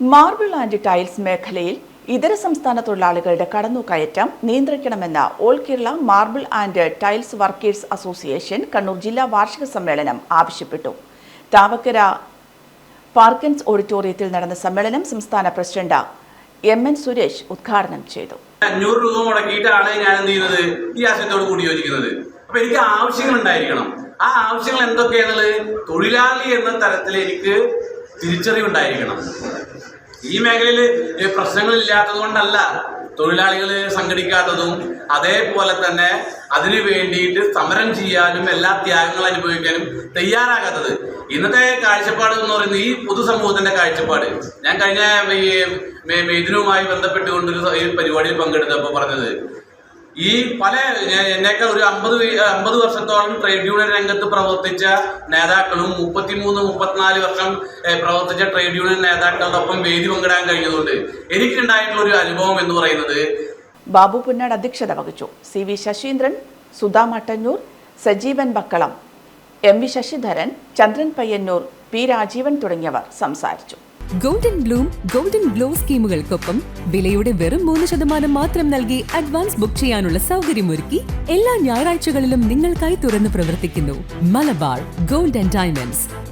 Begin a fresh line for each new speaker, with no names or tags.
Marble and tiles മേഖലയിൽ ഇതര സംസ്ഥാന തൊഴിലാളികളുടെ കടന്നുകയറ്റം നിയന്ത്രിക്കണമെന്ന് all Kerala marble and tiles workers association Kannur ജില്ലാ വാർഷിക സമ്മേളനം ആവശ്യപ്പെട്ടു. താവക്കര പാർക്കൻസ് ഓഡിറ്റോറിയത്തിൽ നടന്ന സമ്മേളനം സംസ്ഥാന പ്രസിഡന്റ് എം എൻ സുരേഷ് ഉദ്ഘാടനം ചെയ്തു.
അഞ്ഞൂറ് രൂപ മുടക്കിയിട്ടാണ് ഞാൻ എന്ത് ചെയ്യുന്നത് ഈ കൂടി യോജിക്കുന്നത്. അപ്പൊ എനിക്ക് ആവശ്യങ്ങൾ ഉണ്ടായിരിക്കണം. ആ ആവശ്യങ്ങൾ എന്തൊക്കെയാണെന്നുള്ളത് തൊഴിലാളി എന്ന തരത്തിൽ എനിക്ക് തിരിച്ചറിവുണ്ടായിരിക്കണം. ഈ മേഖലയിൽ പ്രശ്നങ്ങളില്ലാത്തത് കൊണ്ടല്ല തൊഴിലാളികൾ സംഘടിക്കാത്തതും അതേപോലെ തന്നെ അതിനു വേണ്ടിയിട്ട് സമരം ചെയ്യാനും എല്ലാ ത്യാഗങ്ങളും അനുഭവിക്കാനും തയ്യാറാകാത്തത്. ഇന്നത്തെ കാഴ്ചപ്പാട് എന്ന് പറയുന്നത് ഈ പൊതുസമൂഹത്തിന്റെ കാഴ്ചപ്പാട്. ഞാൻ കഴിഞ്ഞ ഈ ബന്ധപ്പെട്ടുകൊണ്ട് ഒരു പരിപാടിയിൽ പങ്കെടുത്തപ്പോൾ പറഞ്ഞത് ഈ പല എന്നേക്കാൾ ഒരു അമ്പത് അമ്പത് വർഷത്തോളം ട്രേഡ് യൂണിയൻ രംഗത്ത് പ്രവർത്തിച്ച നേതാക്കളും മുപ്പത്തിമൂന്ന് മുപ്പത്തിനാല് വർഷം പ്രവർത്തിച്ച ട്രേഡ് യൂണിയൻ നേതാക്കളുടെ ഒപ്പം വേദി പങ്കിടാൻ കഴിഞ്ഞതുകൊണ്ട് എനിക്കുണ്ടായിട്ടുള്ള ഒരു അനുഭവം എന്ന് പറയുന്നത്
ബാബു പുന്നാട് അധ്യക്ഷത വഹിച്ചു. C V Sasheendran Sudha Mattannur Sajeevan Bakkalam M V Sasidharan Chandran Payyannur P Rajeevan തുടങ്ങിയവർ സംസാരിച്ചു.
ഗോൾഡൻ ബ്ലൂം ഗോൾഡൻ ഗ്ലോ സ്കീമുകൾക്കൊപ്പം വിലയുടെ വെറും മൂന്ന് ശതമാനം മാത്രം നൽകി അഡ്വാൻസ് ബുക്ക് ചെയ്യാനുള്ള സൗകര്യമൊരുക്കി എല്ലാ ഞായറാഴ്ചകളിലും നിങ്ങൾക്കായി തുറന്നു പ്രവർത്തിക്കുന്നു. Malabar gold and diamonds